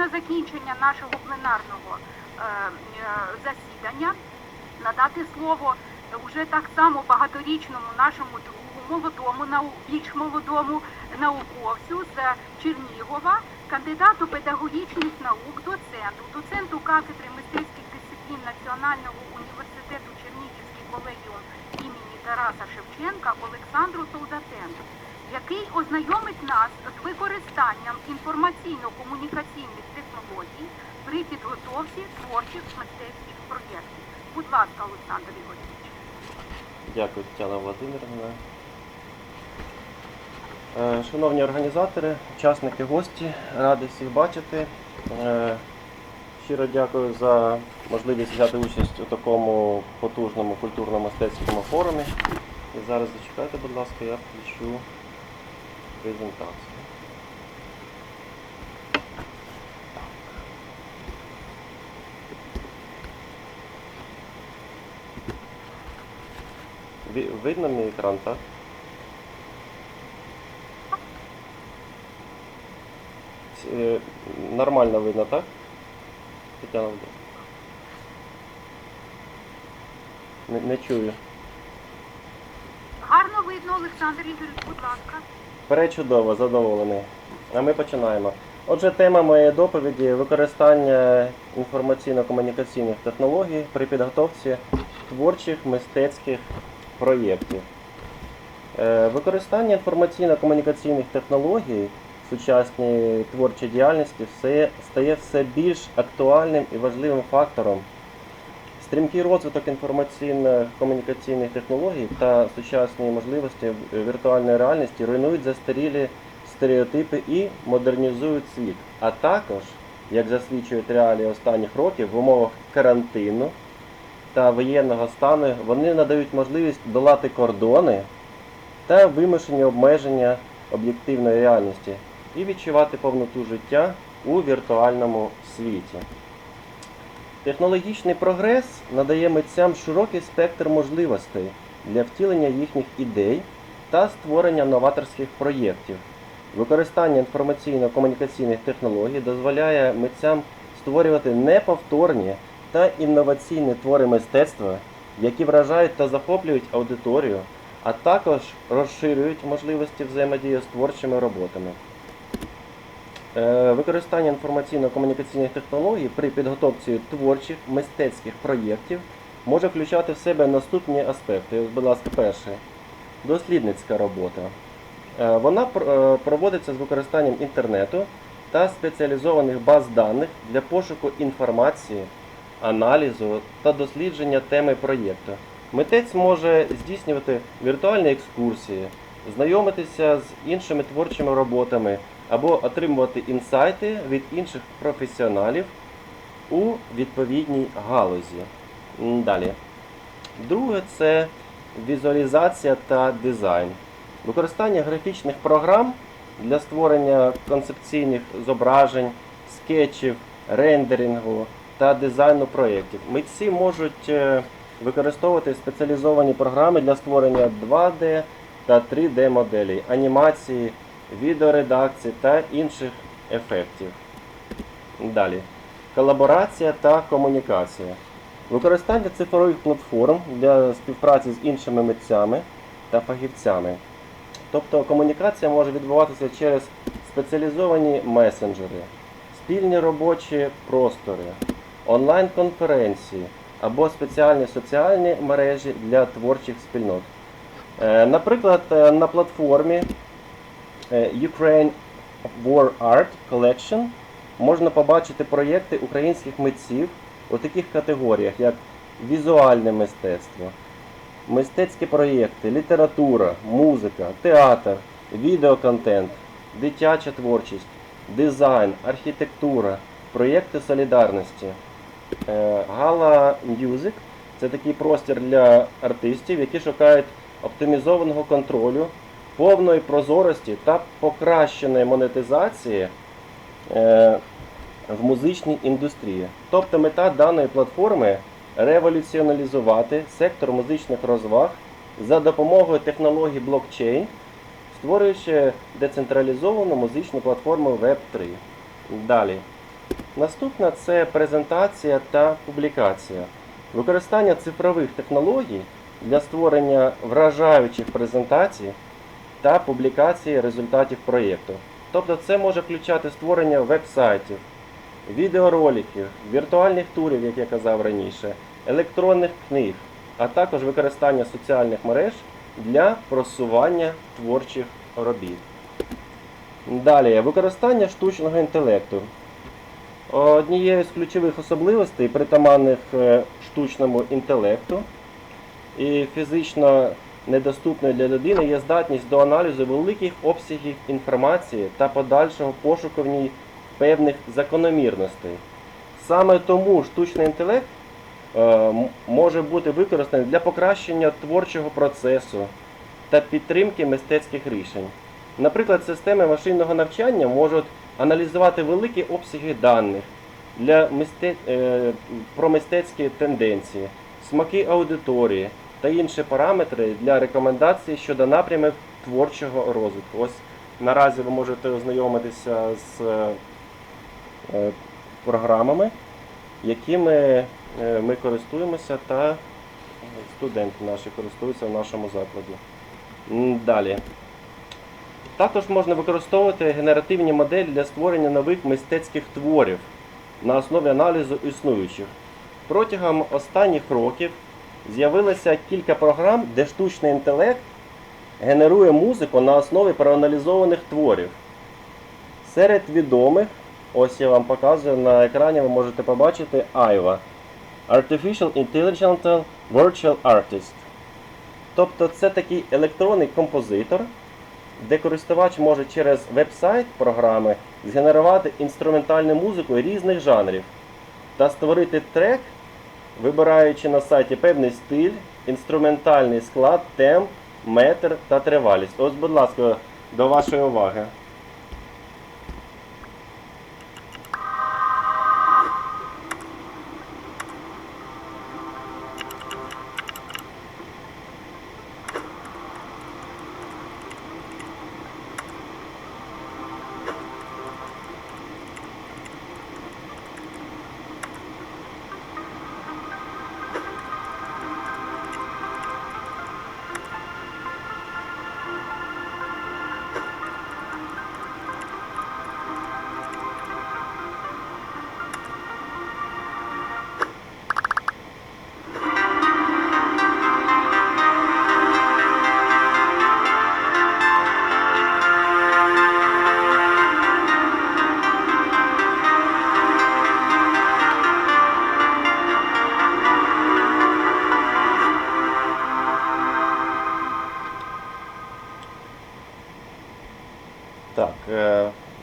на закінчення нашого пленарного е, е, засідання надати слово вже так само багаторічному нашому другу, молодому, більш молодому науковцю з Чернігова, кандидату педагогічних наук, доценту, доценту кафедри мистецьких дисциплін Національного університету Чернігівський колегіум імені Тараса Шевченка Олександру Солдатенку, який ознайомить нас з використанням інформаційно-комунікаційних технологій при підготовці творчих мистецьких проєктів. Будь ласка, Олександр Ігорович. Дякую, Тетяна Володимирівна. Е, Шановні організатори, учасники, гості, радий всіх бачити. Е, Щиро дякую за можливість взяти участь у такому потужному культурно-мистецькому форумі. І зараз зачекайте, будь ласка, я включу презентацію. Видно мій екран, так? Е, Нормально видно, так? Тетяна Не, не чую. Гарно видно, Олександр Ігорович, будь ласка. Перечудово, задоволений. А ми починаємо. Отже, тема моєї доповіді використання інформаційно-комунікаційних технологій при підготовці творчих мистецьких проєктів. Е, Використання інформаційно-комунікаційних технологій в сучасній творчій діяльності стає все більш актуальним і важливим фактором. Стрімкий розвиток інформаційно-комунікаційних технологій та сучасні можливості віртуальної реальності руйнують застарілі стереотипи і модернізують світ. А також, як засвідчують реалії останніх років, в умовах карантину та воєнного стану вони надають можливість долати кордони та вимушені обмеження об'єктивної реальності і відчувати повноту життя у віртуальному світі. Технологічний прогрес надає митцям широкий спектр можливостей для втілення їхніх ідей та створення новаторських проєктів. Використання інформаційно-комунікаційних технологій дозволяє митцям створювати неповторні та інноваційні твори мистецтва, які вражають та захоплюють аудиторію, а також розширюють можливості взаємодії з творчими роботами. Е, Використання інформаційно-комунікаційних технологій при підготовці творчих мистецьких проєктів може включати в себе наступні аспекти. Будь ласка, перший дослідницька робота. Е, Вона е, проводиться з використанням інтернету та спеціалізованих баз даних для пошуку інформації, аналізу та дослідження теми проєкту. Митець може здійснювати віртуальні екскурсії, знайомитися з іншими творчими роботами або отримувати інсайти від інших професіоналів у відповідній галузі. Далі. Друге це візуалізація та дизайн. Використання графічних програм для створення концепційних зображень, скетчів, рендерингу та дизайну проєктів. Митці можуть е, використовувати спеціалізовані програми для створення 2D та 3D моделей, анімації, відеоредакції та інших ефектів. Далі. Колаборація та комунікація. Використання цифрових платформ для співпраці з іншими митцями та фахівцями. Тобто комунікація може відбуватися через спеціалізовані месенджери, спільні робочі простори, онлайн-конференції або спеціальні соціальні мережі для творчих спільнот. Е, Наприклад, е, на платформі Ukraine War Art Collection можна побачити проєкти українських митців у таких категоріях, як візуальне мистецтво, мистецькі проєкти, література, музика, театр, відеоконтент, дитяча творчість, дизайн, архітектура, проєкти солідарності. Е, Gala Music це такий простір для артистів, які шукають оптимізованого контролю, повної прозорості та покращеної монетизації е, в музичній індустрії. Тобто мета даної платформи революціоналізувати сектор музичних розваг за допомогою технологій блокчейн, створюючи децентралізовану музичну платформу Web3. Далі. Наступна це презентація та публікація. Використання цифрових технологій для створення вражаючих презентацій та публікації результатів проєкту. Тобто це може включати створення веб-сайтів, відеороликів, віртуальних турів, як я казав раніше, електронних книг, а також використання соціальних мереж для просування творчих робіт. Далі, використання штучного інтелекту. Однією з ключових особливостей, притаманних е, штучному інтелекту і фізично недоступною для людини є здатність до аналізу великих обсягів інформації та подальшого пошуку в ній певних закономірностей. Саме тому штучний інтелект е, може бути використаний для покращення творчого процесу та підтримки мистецьких рішень. Наприклад, системи машинного навчання можуть аналізувати великі обсяги даних для мисте... е, про мистецькі тенденції, смаки аудиторії та інші параметри для рекомендацій щодо напрямів творчого розвитку. Ось наразі ви можете ознайомитися з е, програмами, якими е, ми користуємося, та студенти наші користуються в нашому закладі. Далі. Також можна використовувати генеративні моделі для створення нових мистецьких творів на основі аналізу існуючих. Протягом останніх років з'явилося кілька програм, де штучний інтелект генерує музику на основі проаналізованих творів. Серед відомих, ось я вам показую на екрані, ви можете побачити Айва. Artificial Intelligent Virtual Artist. Тобто це такий електронний композитор, де користувач може через веб-сайт програми згенерувати інструментальну музику різних жанрів та створити трек, вибираючи на сайті певний стиль, інструментальний склад, темп, метр та тривалість. Ось, будь ласка, до вашої уваги.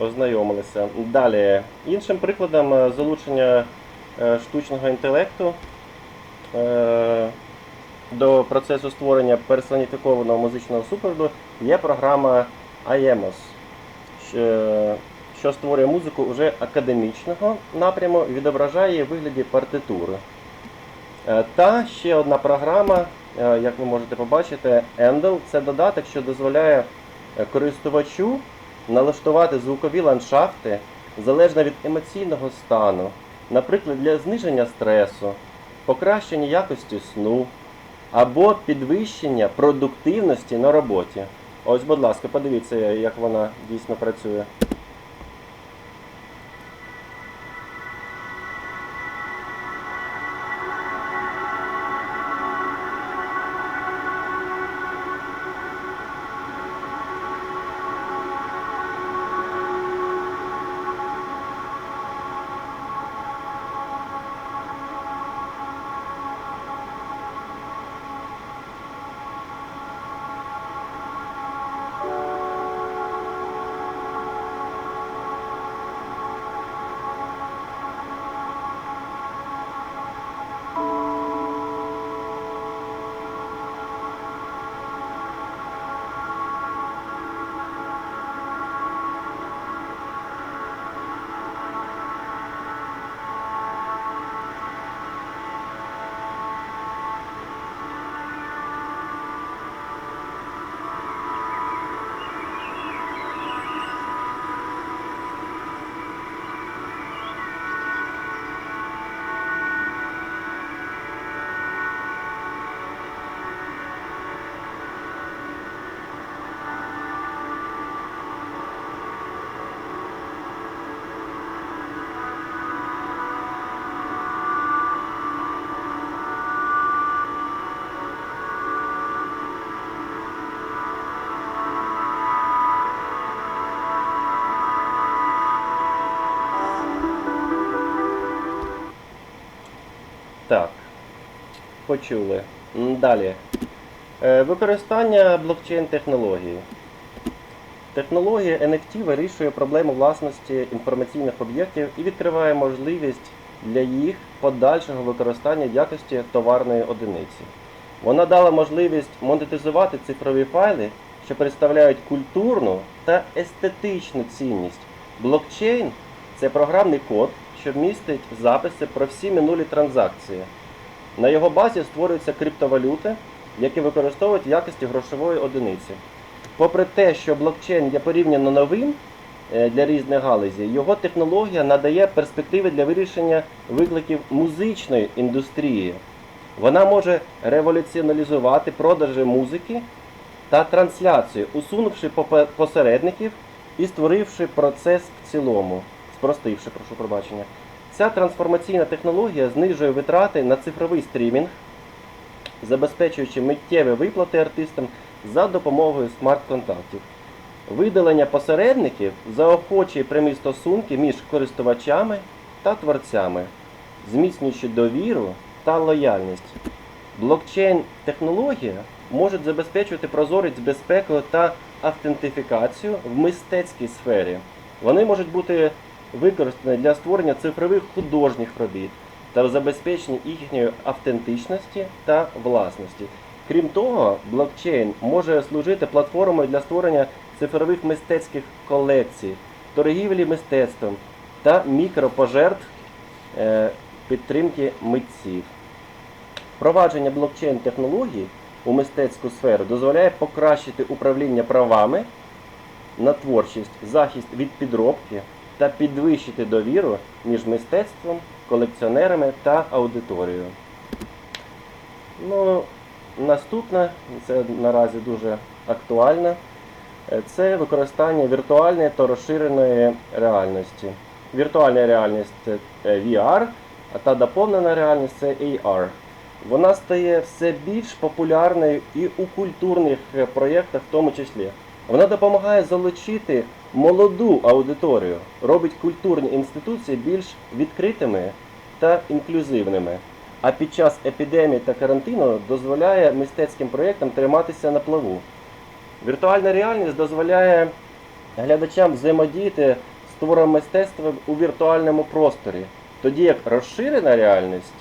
Е, ознайомилися. Далі, іншим прикладом е, залучення е, штучного інтелекту е, до процесу створення персоніфікованого музичного супроводу є програма IEMOS, що, створює музику уже академічного напряму, відображає її в вигляді партитури. Та ще одна програма, як ви можете побачити, Endel, це додаток, що дозволяє користувачу налаштувати звукові ландшафти залежно від емоційного стану, наприклад, для зниження стресу, покращення якості сну або підвищення продуктивності на роботі. Ось, будь ласка, подивіться, як вона дійсно працює. Почули. Далі. Е, Використання блокчейн-технології. Технологія NFT вирішує проблему власності інформаційних об'єктів і відкриває можливість для їх подальшого використання якості товарної одиниці. Вона дала можливість монетизувати цифрові файли, що представляють культурну та естетичну цінність. Блокчейн це програмний код, що містить записи про всі минулі транзакції. На його базі створюються криптовалюти, які використовують в якості грошової одиниці. Попри те, що блокчейн є порівняно новим е, для різних галузей, його технологія надає перспективи для вирішення викликів музичної індустрії. Вона може революціоналізувати продажі музики та трансляцію, усунувши посередників і створивши процес в цілому, спростивши, прошу пробачення. Ця трансформаційна технологія знижує витрати на цифровий стрімінг, забезпечуючи миттєві виплати артистам за допомогою смарт-контактів. Видалення посередників заохочує прямі стосунки між користувачами та творцями, зміцнюючи довіру та лояльність. Блокчейн-технологія може забезпечувати прозорість, безпеку та автентифікацію в мистецькій сфері. Вони можуть бути використані для створення цифрових художніх робіт та забезпечення їхньої автентичності та власності. Крім того, блокчейн може служити платформою для створення цифрових мистецьких колекцій, торгівлі мистецтвом та мікропожертв е, підтримки митців. Впровадження блокчейн-технологій у мистецьку сферу дозволяє покращити управління правами на творчість, захист від підробки та підвищити довіру між мистецтвом, колекціонерами та аудиторією. Ну, наступне, це наразі дуже актуально, е, це використання віртуальної та розширеної реальності. Віртуальна реальність це е, VR, а та доповнена реальність це AR. Вона стає все більш популярною і у культурних е, проєктах в тому числі. Вона допомагає залучити молоду аудиторію, робить культурні інституції більш відкритими та інклюзивними. А під час епідемії та карантину дозволяє мистецьким проєктам триматися на плаву. Віртуальна реальність дозволяє глядачам взаємодіяти з твором мистецтва у віртуальному просторі, тоді як розширена реальність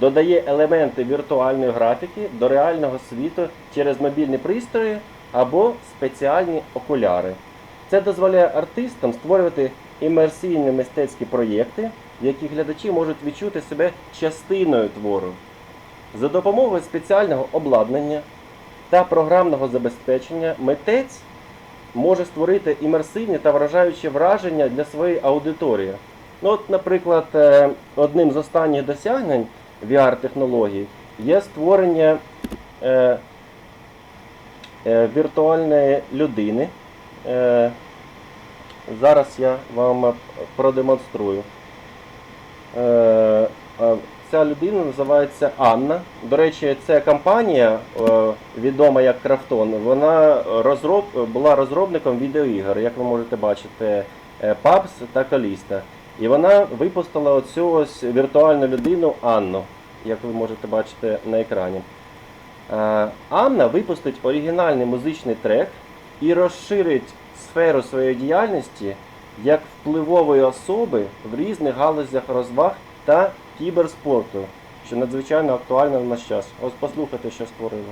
додає елементи віртуальної графіки до реального світу через мобільні пристрої або спеціальні окуляри. Це дозволяє артистам створювати імерсійні мистецькі проєкти, в яких глядачі можуть відчути себе частиною твору. За допомогою спеціального обладнання та програмного забезпечення митець може створити імерсивні та вражаючі враження для своєї аудиторії. Ну, от, наприклад, е, одним з останніх досягнень VR-технологій є створення е, віртуальної людини. Е, зараз я вам е, продемонструю. Е, е, ця людина називається Анна. До речі, ця компанія, е, відома як Крафтон, вона розроб, була розробником відеоігор, як ви можете бачити, е, PUBG та Calista. І вона випустила оцю ось віртуальну людину Анну, як ви можете бачити на екрані. Е, Анна випустить оригінальний музичний трек і розширить сферу своєї діяльності як впливової особи в різних галузях розваг та кіберспорту, що надзвичайно актуально в наш час. Ось послухайте, що створили.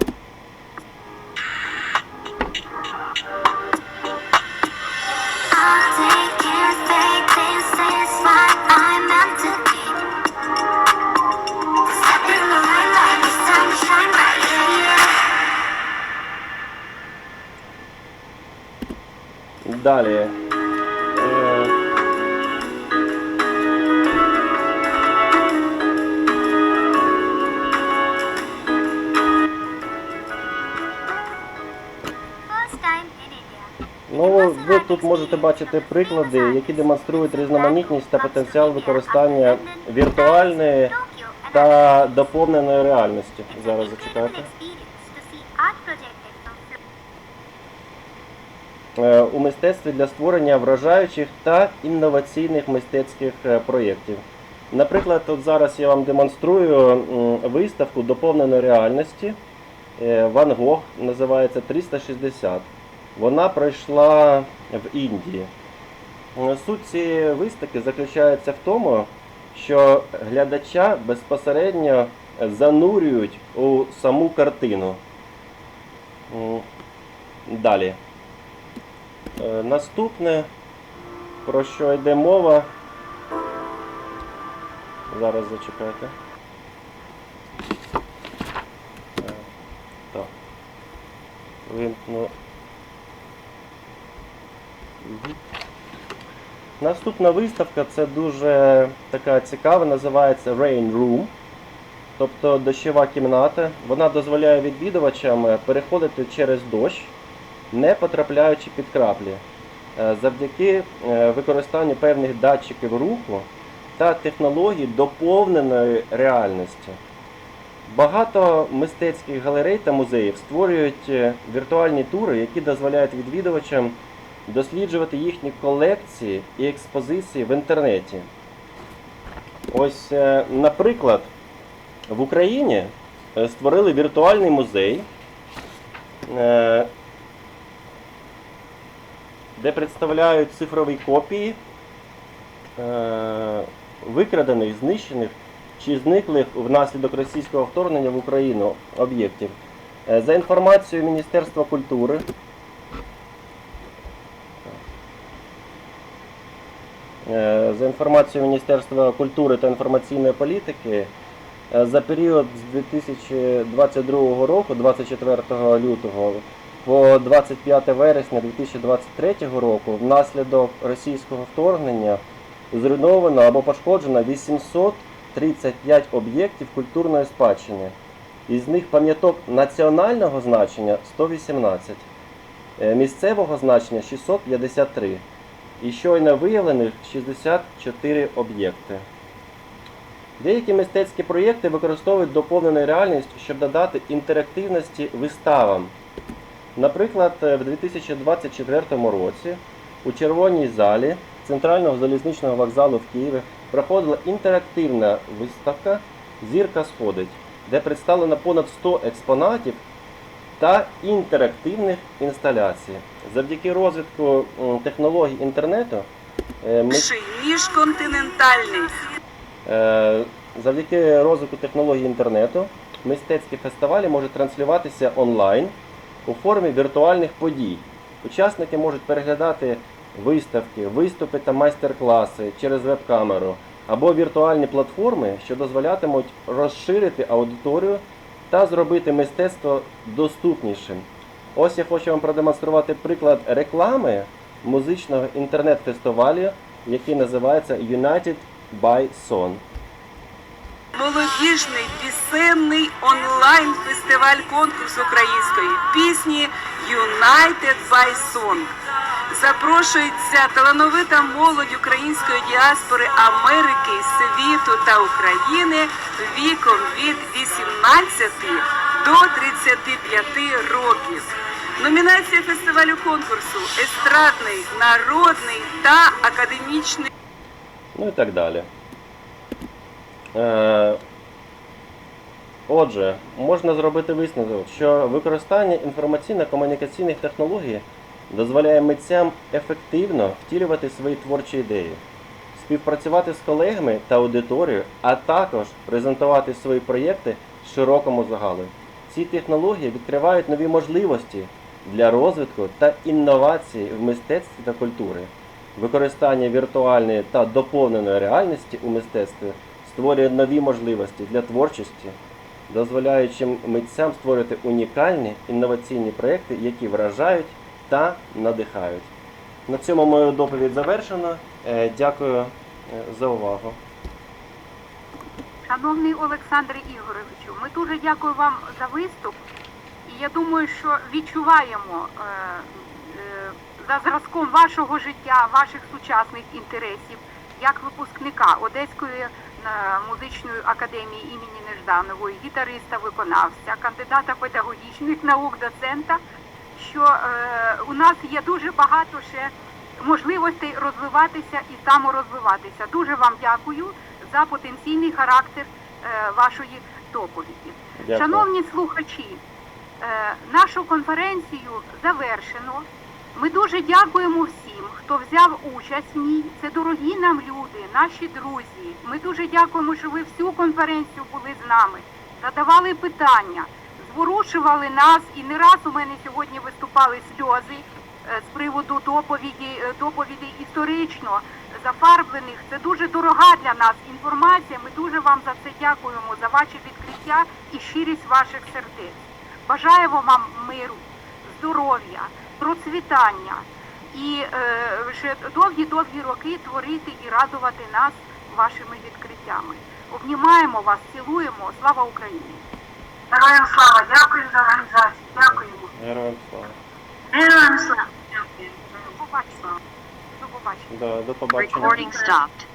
Далі. Е. Ну, ви тут можете бачити приклади, які демонструють різноманітність та потенціал використання віртуальної та доповненої реальності. Зараз зачекайте. Е, у мистецтві для створення вражаючих та інноваційних мистецьких е, проєктів. Наприклад, от зараз я вам демонструю виставку доповненої реальності. Е, Ван Гог називається 360. Вона пройшла в Індії. Е, Суть цієї виставки заключається в тому, що глядача безпосередньо занурюють у саму картину. Далі. Е, Наступне, про що йде мова. Зараз зачекайте. Е. Вимкну. Наступна виставка це дуже така цікава, називається Rain Room, тобто дощова кімната. Вона дозволяє відвідувачам переходити через дощ, не потрапляючи під краплі, е, завдяки е, використанню певних датчиків руху та технологій доповненої реальності. Багато мистецьких галерей та музеїв створюють е, віртуальні тури, які дозволяють відвідувачам досліджувати їхні колекції і експозиції в інтернеті. Ось, наприклад, в Україні створили віртуальний музей, де представляють цифрові копії е, викрадених, знищених чи зниклих внаслідок російського вторгнення в Україну об'єктів. Е, За інформацією Міністерства культури, Е, За інформацією Міністерства культури та інформаційної політики, за період з 2022 року, 24 лютого, по 25 вересня 2023 року, внаслідок російського вторгнення зруйновано або пошкоджено 835 об'єктів культурної спадщини. Із них пам'яток національного значення 118, е, місцевого значення 653 і щойно виявлених 64 об'єкти. Деякі мистецькі проєкти використовують доповнену реальність, щоб додати інтерактивності виставам. Наприклад, е, в 2024 році у червоній залі центрального залізничного вокзалу в Києві проходила інтерактивна виставка Зірка сходить, де представлено понад 100 експонатів та інтерактивних інсталяцій. Завдяки розвитку технологій інтернету е, ми ніж континентальний. Е, Завдяки розвитку технологій інтернету мистецькі фестивалі можуть транслюватися онлайн у формі віртуальних подій. Учасники можуть переглядати виставки, виступи та майстер-класи через веб-камеру або віртуальні платформи, що дозволятимуть розширити аудиторію та зробити мистецтво доступнішим. Ось я хочу вам продемонструвати приклад реклами музичного інтернет-фестивалю, який називається United by Song. Молодіжний пісенний онлайн фестиваль конкурс української пісні United by Song. Запрошується талановита молодь української діаспори Америки, світу та України віком від 18 до 35 років. Номінація фестивалю конкурсу естрадний, народний та академічний. ну і так далі. Е, Отже, можна зробити висновок, що використання інформаційно-комунікаційних технологій дозволяє митцям ефективно втілювати свої творчі ідеї, співпрацювати з колегами та аудиторією, а також презентувати свої проєкти широкому загалу. Ці технології відкривають нові можливості для розвитку та інновацій в мистецтві та культурі. Використання віртуальної та доповненої реальності у мистецтві створює нові можливості для творчості, дозволяючи митцям створити унікальні інноваційні проекти, які вражають та надихають. На цьому мою доповідь завершено. Е, Дякую е, за увагу. Шановний Олександре Ігоровичу, ми дуже дякую вам за виступ. І я думаю, що відчуваємо е, за зразком вашого життя, ваших сучасних інтересів, як випускника Одеської музичної академії імені Нежданової, гітариста, виконавця, кандидата педагогічних наук, доцента, що е, у нас є дуже багато ще можливостей розвиватися і саморозвиватися. Дуже вам дякую за потенційний характер е, вашої доповіді. Дякую. Шановні слухачі, е, нашу конференцію завершено. Ми дуже дякуємо всім, хто взяв участь в ній. Це дорогі нам люди, наші друзі. Ми дуже дякуємо, що ви всю конференцію були з нами, задавали питання, зворушували нас. І не раз у мене сьогодні виступали сльози е, з приводу доповіді, е, доповідей історично зафарблених. Це дуже дорога для нас інформація. Ми дуже вам за це дякуємо, за ваші відкриття і щирість ваших сердець. Бажаємо вам миру, здоров'я, процвітання і вже довгі-довгі роки творити і радувати нас вашими відкриттями. Обнімаємо вас, цілуємо. Слава Україні! Героям слава! Дякую за організацію. Дякуємо. Героям слава. Героям слава! Дякую. До побачення. До побачення. Да, до побачення. Recording stopped.